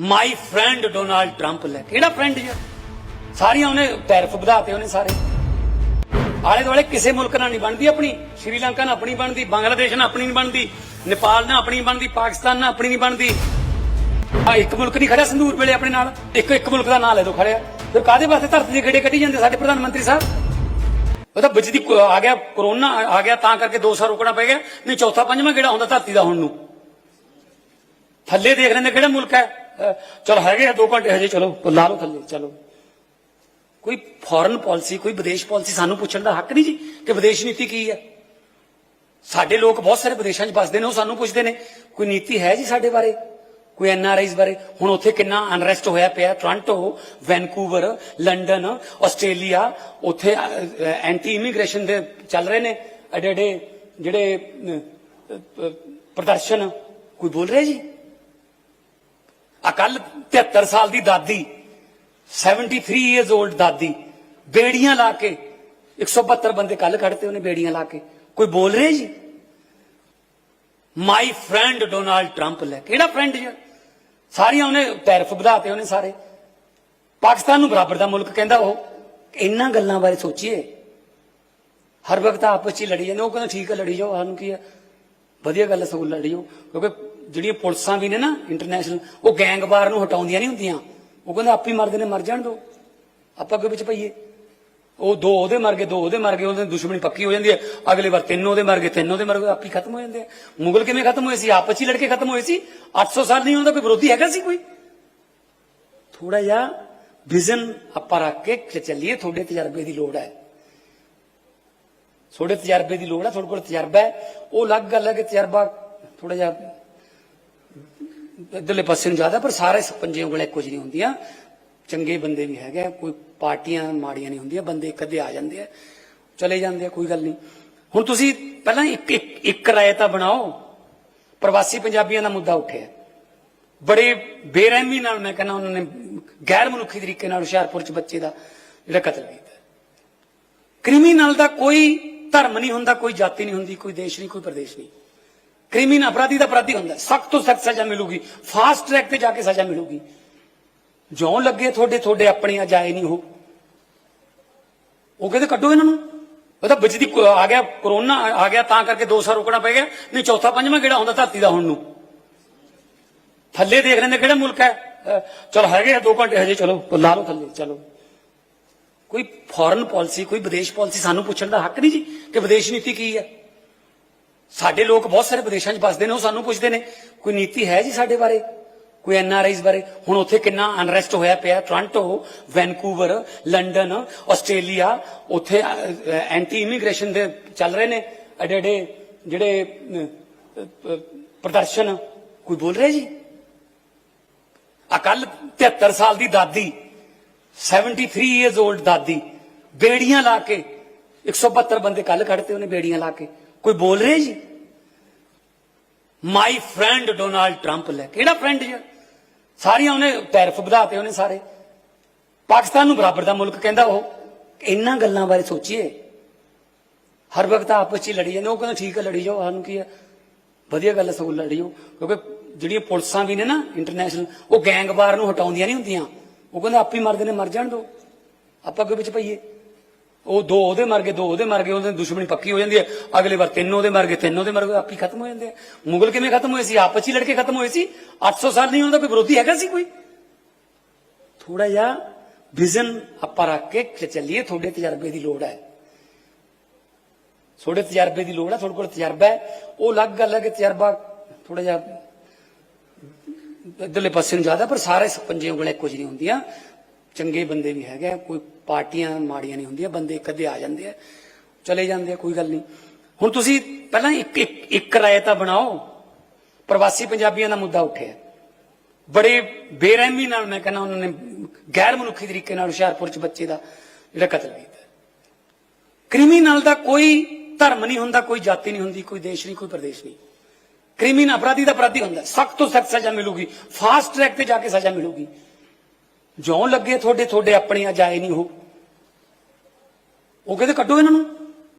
My friend Donald Trump ਲੈ ਕਿਹੜਾ friend ਯਾਰ ਸਾਰੀਆਂ ਉਹਨੇ ਟੈਰਿਫ ਵਧਾਤੇ ਉਹਨੇ ਸਾਰੇ। ਆਲੇ ਦੁਆਲੇ ਕਿਸੇ ਮੁਲਕ ਨਾਲ ਨਹੀਂ ਬਣਦੀ ਆਪਣੀ। ਸ਼੍ਰੀਲੰਕਾ ਨਾਲ ਆਪਣੀ ਬਣਦੀ, ਬੰਗਲਾਦੇਸ਼ ਨਾਲ ਆਪਣੀ ਨਹੀਂ ਬਣਦੀ, ਨੇਪਾਲ ਨਾਲ ਆਪਣੀ ਨਹੀਂ ਬਣਦੀ, ਪਾਕਿਸਤਾਨ ਨਾਲ ਆਪਣੀ ਨਹੀਂ ਬਣਦੀ। ਆ ਇੱਕ ਮੁਲਕ ਨਹੀਂ ਖੜਿਆ ਸੰਦੂਰ ਵੇਲੇ ਆਪਣੇ ਨਾਲ। ਇੱਕ ਇੱਕ ਮੁਲਕ ਦਾ ਨਾਂ ਲੈ ਦੋ ਖੜਿਆ। ਫਿਰ ਕਾਦੇ ਵਾਸਤੇ ਧਰਤੀ ਦੇ ਗੇੜੇ ਕੱਢੀ ਜਾਂਦੇ ਸਾਡੇ ਪ੍ਰਧਾਨ ਮੰਤਰੀ ਸਾਹਿਬ? ਉਹ ਤਾਂ ਬਿਜਲੀ ਆ ਗਿਆ ਕਰੋਨਾ ਆ ਗਿਆ ਤਾਂ ਕਰਕੇ 200 ਰੁਕਣਾ ਪੈ ਗਿਆ। ਨਹੀਂ, ਚੌਥਾ ਪੰਜਵਾਂ ਗੇੜਾ ਹੁੰਦਾ ਧਰਤੀ ਦਾ ਹੁਣ ਨੂੰ। ਥੱਲੇ ਦੇਖ ਲੈਂਦੇ ਕਿਹੜਾ ਮੁਲਕ ਹੈ। ਚਲ ਹੈਗੇ ਆ 2 ਘੰਟੇ ਹਜੇ, ਚਲੋ, ਲਾ ਲਓ ਥੱਲੇ, ਚਲੋ। ਕੋਈ ਫੋਰਨ ਪਾਲਿਸੀ ਕੋਈ ਵਿਦੇਸ਼ ਪਾਲਿਸੀ ਸਾਨੂੰ ਪੁੱਛਣ ਦਾ ਹੱਕ ਨਹੀਂ ਜੀ, ਕਿ ਵਿਦੇਸ਼ ਨੀਤੀ ਕੀ ਹੈ? ਸਾਡੇ ਲੋਕ ਬਹੁਤ ਸਾਰੇ ਵਿਦੇਸ਼ਾਂ 'ਚ ਵੱਸਦੇ ਨੇ, ਉਹ ਸਾਨੂੰ ਪੁੱਛਦੇ ਨੇ, ਕੋਈ ਨੀਤੀ ਹੈ ਜੀ ਸਾਡੇ ਬਾਰੇ? ਕੋਈ ਐਨਆਰਆਈਜ਼ ਬਾਰੇ? ਹੁਣ ਉੱਥੇ ਕਿੰਨਾ ਅਨਰੈਸਟ ਹੋਇਆ ਪਿਆ, ਟੋਰਾਂਟੋ, ਵੈਨਕੂਵਰ, ਲੰਡਨ, ਆਸਟ੍ਰੇਲੀਆ, ਉੱਥੇ ਐਂਟੀ ਇਮੀਗ੍ਰੇਸ਼ਨ ਦੇ ਚੱਲ ਰਹੇ ਨੇ ਐਡੇ ਐਡੇ ਜਿਹੜੇ ਪ੍ਰਦਰਸ਼ਨ। ਕੋਈ ਬੋਲ ਰਿਹਾ ਜੀ? ਅਕਲ 73 ਸਾਲ ਦੀ ਦਾਦੀ 73 ਇਅਰਸ 올ਡ ਦਾਦੀ, ਬੇੜੀਆਂ ਲਾ ਕੇ 172 ਬੰਦੇ ਕੱਲ ਕੱਢਤੇ ਉਹਨੇ ਬੇੜੀਆਂ ਲਾ ਕੇ। ਕੋਈ ਬੋਲ ਰਿਹਾ ਜੀ? ਮਾਈ ਫਰੈਂਡ ਡੋਨਾਲਡ ਟਰੰਪ ਲੈ ਕਿਹੜਾ ਫਰੈਂਡ ਜੀ? ਸਾਰੀਆਂ ਉਹਨੇ ਟੈਰਿਫ ਵਧਾਤੇ ਉਹਨੇ ਸਾਰੇ। ਪਾਕਿਸਤਾਨ ਨੂੰ ਬਰਾਬਰ ਦਾ ਮੁਲਕ ਕਹਿੰਦਾ ਉਹ। ਇੰਨਾ ਗੱਲਾਂ ਬਾਰੇ ਸੋਚੀਏ। ਹਰ ਵਕਤ ਆਪਸ ਚ ਹੀ ਲੜੀ ਜਾਂਦੇ। ਉਹ ਕਹਿੰਦਾ, ਠੀਕ ਹੈ, ਲੜੀ ਜਾਓ। ਸਾਨੂੰ ਕੀ ਹੈ? ਵਧੀਆ ਗੱਲ ਸਗੋਂ ਲੜੀ ਜਾਓ। ਕਿਉਂਕਿ ਜਿਹੜੀਆਂ ਪੁਲਿਸਾਂ ਵੀ ਨੇ ਨਾ ਇੰਟਰਨੈਸ਼ਨਲ ਉਹ ਗੈਂਗਵਾਰ ਨੂੰ ਹਟਾਉਂਦੀਆਂ ਨਹੀਂ ਹੁੰਦੀਆਂ। ਉਹ ਕਹਿੰਦੇ ਆਪੇ ਹੀ ਮਰਦੇ ਨੇ, ਮਰ ਜਾਣ ਦੋ। ਆਪਾਂ ਅੱਗੇ ਵਿੱਚ ਪਈਏ ਉਹ ਦੋ ਉਹਦੇ ਮਰ ਗਏ, ਦੋ ਉਹਦੇ ਮਰ ਗਏ, ਉਹਦੇ ਦੁਸ਼ਮਣੀ ਪੱਕੀ ਹੋ ਜਾਂਦੀ ਹੈ। ਅਗਲੇ ਵਾਰ ਤਿੰਨ ਉਹਦੇ ਮਰ ਗਏ, ਤਿੰਨ ਉਹਦੇ ਮਰ ਗਏ, ਆਪੇ ਹੀ ਖਤਮ ਹੋ ਜਾਂਦੇ ਆ। ਮੁਗਲ ਕਿਵੇਂ ਖਤਮ ਹੋਏ ਸੀ? ਆਪਸ ਹੀ ਲੜਕੇ ਖਤਮ ਹੋਏ ਸੀ? 800 ਸਾਲ ਨਹੀਂ ਹੁੰਦਾ ਕੋਈ ਵਿਰੋਧੀ ਹੈਗਾ ਸੀ ਕੋਈ? ਥੋੜਾ ਜਿਹਾ ਵਿਜ਼ਨ ਆਪਾਂ ਰੱਖ ਕੇ ਚੱਲੀਏ, ਤੁਹਾਡੇ ਤਜਰਬੇ ਦੀ ਲੋੜ ਹੈ। ਤੁਹਾਡੇ ਤਜਰਬੇ ਦੀ ਲੋੜ ਹੈ, ਤੁਹਾਡੇ ਕੋਲ ਤਜਰਬਾ ਹੈ। ਉਹ ਅਲੱਗ ਗੱਲ ਹੈ ਕਿ ਤਜਰਬਾ ਥੋੜਾ ਜਿਹਾ ਇਧਰਲੇ ਪਾਸੇ ਨੂੰ ਜ਼ਿਆਦਾ, ਪਰ ਸਾਰੇ ਪੰਜੇ ਉਂਗਲਾਂ ਇੱਕੋ ਜਿਹੀ ਨਹੀਂ ਹੁੰਦੀਆਂ। ਚੰਗੇ ਬੰਦੇ ਵੀ ਹੈਗੇ ਕੋਈ ਪਾਰਟੀਆਂ ਮਾੜੀਆਂ ਨਹੀਂ ਹੁੰਦੀਆਂ, ਬੰਦੇ ਕਦੇ ਆ ਜਾਂਦੇ ਆ, ਚਲੇ ਜਾਂਦੇ ਆ, ਕੋਈ ਗੱਲ ਨਹੀਂ। ਹੁਣ ਤੁਸੀਂ ਪਹਿਲਾਂ ਇੱਕ ਇੱਕ ਇੱਕ ਰਾਏ ਤਾਂ ਬਣਾਓ। ਪ੍ਰਵਾਸੀ ਪੰਜਾਬੀਆਂ ਦਾ ਮੁੱਦਾ ਉੱਠਿਆ। ਬੜੇ ਬੇਰਹਿਮੀ ਨਾਲ ਮੈਂ ਕਹਿੰਦਾ ਉਹਨਾਂ ਨੇ ਗੈਰ ਮਨੁੱਖੀ ਤਰੀਕੇ ਨਾਲ ਹੁਸ਼ਿਆਰਪੁਰ ਚ ਬੱਚੇ ਦਾ ਜਿਹੜਾ ਕਤਲ ਕੀਤਾ। ਕ੍ਰਿਮੀਨਲ ਦਾ ਕੋਈ ਧਰਮ ਨਹੀਂ ਹੁੰਦਾ, ਕੋਈ ਜਾਤੀ ਨਹੀਂ ਹੁੰਦੀ, ਕੋਈ ਦੇਸ਼ ਨਹੀਂ, ਕੋਈ ਪ੍ਰਦੇਸ਼ ਨਹੀਂ। ਕ੍ਰਿਮੀਨਲ ਅਪਰਾਧੀ ਦਾ ਅਪਰਾਧੀ ਹੁੰਦਾ ਸਖਤ ਤੋਂ ਸਖਤ ਸਜ਼ਾ ਮਿਲੂਗੀ। ਫਾਸਟ ਟਰੈਕ ਤੇ ਜਾ ਕੇ ਸਜ਼ਾ ਮਿਲੂਗੀ। ਜਿਉਂ ਲੱਗੇ ਤੁਹਾਡੇ ਤੁਹਾਡੇ ਆਪਣੇ ਆ ਜਾਏ ਨਹੀਂ ਹੋ ਉਹ ਕਹਿੰਦੇ ਕੱਢੋ ਇਹਨਾਂ ਨੂੰ। ਉਹ ਤਾਂ ਬਿਜਲੀ ਆ ਗਿਆ ਕਰੋਨਾ ਆ ਗਿਆ ਤਾਂ ਕਰਕੇ 200 ਰੁਕਣਾ ਪੈ ਗਿਆ। ਨਹੀਂ, ਚੌਥਾ, ਪੰਜਵਾਂ ਗੇੜਾ ਹੁੰਦਾ ਧਰਤੀ ਦਾ ਹੁਣ ਨੂੰ? ਥੱਲੇ ਦੇਖ ਲੈਂਦੇ ਕਿਹੜਾ ਮੁਲਕ ਹੈ। ਅਹ, ਚਲ ਹੈਗੇ ਆ 2 ਘੰਟੇ, ਹਜੇ ਚਲੋ, ਲਾ ਲਓ ਥੱਲੇ, ਚਲੋ। ਕੋਈ ਫੋਰਨ ਪਾਲਿਸੀ ਕੋਈ ਵਿਦੇਸ਼ ਪਾਲਿਸੀ ਸਾਨੂੰ ਪੁੱਛਣ ਦਾ ਹੱਕ ਨਹੀਂ ਜੀ, ਕਿ ਵਿਦੇਸ਼ ਨੀਤੀ ਕੀ ਹੈ? ਸਾਡੇ ਲੋਕ ਬਹੁਤ ਸਾਰੇ ਵਿਦੇਸ਼ਾਂ 'ਚ ਵੱਸਦੇ ਨੇ, ਉਹ ਸਾਨੂੰ ਪੁੱਛਦੇ ਨੇ, ਕੋਈ ਨੀਤੀ ਹੈ ਜੀ ਸਾਡੇ ਬਾਰੇ? ਕੋਈ ਐਨਆਰਆਈਜ਼ ਬਾਰੇ? ਹੁਣ ਉੱਥੇ ਕਿੰਨਾ ਅਨਰੈਸਟ ਹੋਇਆ ਪਿਆ, ਟੋਰਾਂਟੋ, ਵੈਨਕੂਵਰ, ਲੰਡਨ, ਆਸਟ੍ਰੇਲੀਆ, ਉੱਥੇ ਐਂਟੀ ਇਮੀਗ੍ਰੇਸ਼ਨ ਦੇ ਚੱਲ ਰਹੇ ਨੇ ਐਡੇ ਐਡੇ ਜਿਹੜੇ ਪ੍ਰਦਰਸ਼ਨ, ਕੋਈ ਬੋਲ ਰਿਹਾ ਜੀ? ਅਕਲ 73 ਸਾਲ ਦੀ ਦਾਦੀ 73 ਇਅਰਸ 올ਡ ਦਾਦੀ, ਬੇੜੀਆਂ ਲਾ ਕੇ 172 ਬੰਦੇ ਕੱਲ ਖੜਤੇ ਉਹਨੇ ਬੇੜੀਆਂ ਲਾ ਕੇ। ਕੋਈ ਬੋਲ ਰਿਹਾ ਜੀ? ਮਾਈ ਫਰੈਂਡ ਡੋਨਾਲਡ ਟਰੰਪ ਲੈ ਕਿਹੜਾ ਫਰੈਂਡ ਜੀ? ਸਾਰੀਆਂ ਉਹਨੇ ਟੈਰਿਫ ਵਧਾਤੇ ਉਹਨੇ ਸਾਰੇ। ਪਾਕਿਸਤਾਨ ਨੂੰ ਬਰਾਬਰ ਦਾ ਮੁਲਕ ਕਹਿੰਦਾ ਉਹ। ਇੰਨਾ ਗੱਲਾਂ ਬਾਰੇ ਸੋਚੀਏ। ਹਰ ਵਕਤ ਆਪਸ 'ਚ ਹੀ ਲੜੀ ਜਾਂਦੇ। ਉਹ ਕਹਿੰਦਾ, ਠੀਕ ਹੈ ਲੜੀ ਜਾਓ। ਸਾਨੂੰ ਕੀ ਹੈ ਵਧੀਆ ਗੱਲ ਹੈ ਸਗੋਂ ਲੜੀ ਜਾਓ। ਕਿਉਂਕਿ ਜਿਹੜੀਆਂ ਪੁਲਿਸਾਂ ਵੀ ਨੇ ਨਾ ਇੰਟਰਨੈਸ਼ਨਲ ਉਹ ਗੈਂਗਵਾਰ ਨੂੰ ਹਟਾਉਂਦੀਆਂ ਨਹੀਂ ਹੁੰਦੀਆਂ। ਉਹ ਕਹਿੰਦੇ, ਆਪੇ ਹੀ ਮਰਦੇ ਨੇ, ਮਰ ਜਾਣ ਦੋ। ਆਪਾਂ ਅੱਗੇ ਵਿੱਚ ਪਈਏ। ਉਹ ਦੋ ਉਹਦੇ ਮਰ ਗਏ, ਦੋ ਉਹਦੇ ਮਰ ਗਏ, ਉਹਦੇ ਦੁਸ਼ਮਣੀ ਪੱਕੀ ਹੋ ਜਾਂਦੀ ਹੈ। ਅਗਲੇ ਵਾਰ ਤਿੰਨ ਉਹਦੇ ਮਰ ਗਏ, ਤਿੰਨ ਉਹਦੇ ਮਰ ਗਏ, ਆਪੇ ਖਤਮ ਹੋ ਜਾਂਦੇ ਆ। ਮੁਗਲ ਕਿਵੇਂ ਖਤਮ ਹੋਏ ਸੀ? ਆਪਸ ਹੀ ਲੜ ਕੇ ਖਤਮ ਹੋਏ ਸੀ। 800 ਸਾਲ ਨਹੀਂ ਹੁੰਦਾ ਕੋਈ ਵਿਰੋਧੀ ਹੈਗਾ ਸੀ ਕੋਈ? ਥੋੜਾ ਜਿਹਾ ਵਿਜ਼ਨ ਆਪਾਂ ਰੱਖ ਕੇ ਚੱਲੀਏ, ਤੁਹਾਡੇ ਤਜਰਬੇ ਦੀ ਲੋੜ ਹੈ। ਤੁਹਾਡੇ ਤਜਰਬੇ ਦੀ ਲੋੜ ਹੈ, ਤੁਹਾਡੇ ਕੋਲ ਤਜਰਬਾ ਹੈ। ਉਹ ਅਲੱਗ ਗੱਲ ਹੈ ਕਿ ਤਜਰਬਾ ਥੋੜਾ ਜਿਹਾ ਇਧਰਲੇ ਪਾਸੇ ਨੂੰ ਜ਼ਿਆਦਾ, ਪਰ ਸਾਰੇ ਪੰਜੇ ਉਂਗਲਾਂ ਇੱਕੋ ਨਹੀਂ ਹੁੰਦੀਆਂ। ਚੰਗੇ ਬੰਦੇ ਵੀ ਹੈਗੇ ਆ, ਕੋਈ ਪਾਰਟੀਆਂ ਮਾੜੀਆਂ ਨਹੀਂ ਹੁੰਦੀਆਂ ਬੰਦੇ ਕਦੇ ਆ ਜਾਂਦੇ ਆ ਚਲੇ ਜਾਂਦੇ ਆ ਕੋਈ ਗੱਲ ਨਹੀਂ। ਹੁਣ ਤੁਸੀਂ ਪਹਿਲਾਂ ਇੱਕ ਇੱਕ ਇੱਕ ਰਾਏ ਤਾਂ ਬਣਾਓ ਪ੍ਰਵਾਸੀ ਪੰਜਾਬੀਆਂ ਦਾ ਮੁੱਦਾ ਉੱਠਿਆ। ਬੜੇ ਬੇਰਹਿਮੀ ਨਾਲ ਮੈਂ ਕਹਿੰਦਾ ਉਹਨਾਂ ਨੇ ਗੈਰ ਮਨੁੱਖੀ ਤਰੀਕੇ ਨਾਲ ਹੁਸ਼ਿਆਰਪੁਰ ਚ ਬੱਚੇ ਦਾ ਜਿਹੜਾ ਕਤਲ ਕੀਤਾ। ਕ੍ਰਿਮੀਨਲ ਦਾ ਕੋਈ ਧਰਮ ਨਹੀਂ ਹੁੰਦਾ ਕੋਈ ਜਾਤੀ ਨਹੀਂ ਹੁੰਦੀ ਕੋਈ ਦੇਸ਼ ਨਹੀਂ ਕੋਈ ਪ੍ਰਦੇਸ਼ ਨਹੀਂ। ਕ੍ਰਿਮੀਨਲ ਅਪਰਾਧੀ ਦਾ ਅਪਰਾਧੀ ਹੁੰਦਾ ਸਖਤ ਤੋਂ ਸਖਤ ਸਜ਼ਾ ਮਿਲੂਗੀ ਫਾਸਟ ਟਰੈਕ ਤੇ ਜਾ ਕੇ ਸਜ਼ਾ ਮਿਲੂਗੀ। ਜਿਉਂ ਲੱਗੇ ਤੁਹਾਡੇ ਤੁਹਾਡੇ ਆਪਣੇ ਆ ਜਾਏ ਨਹੀਂ ਉਹ। ਉਹ ਕਹਿੰਦੇ ਕੱਢੋ ਇਹਨਾਂ ਨੂੰ।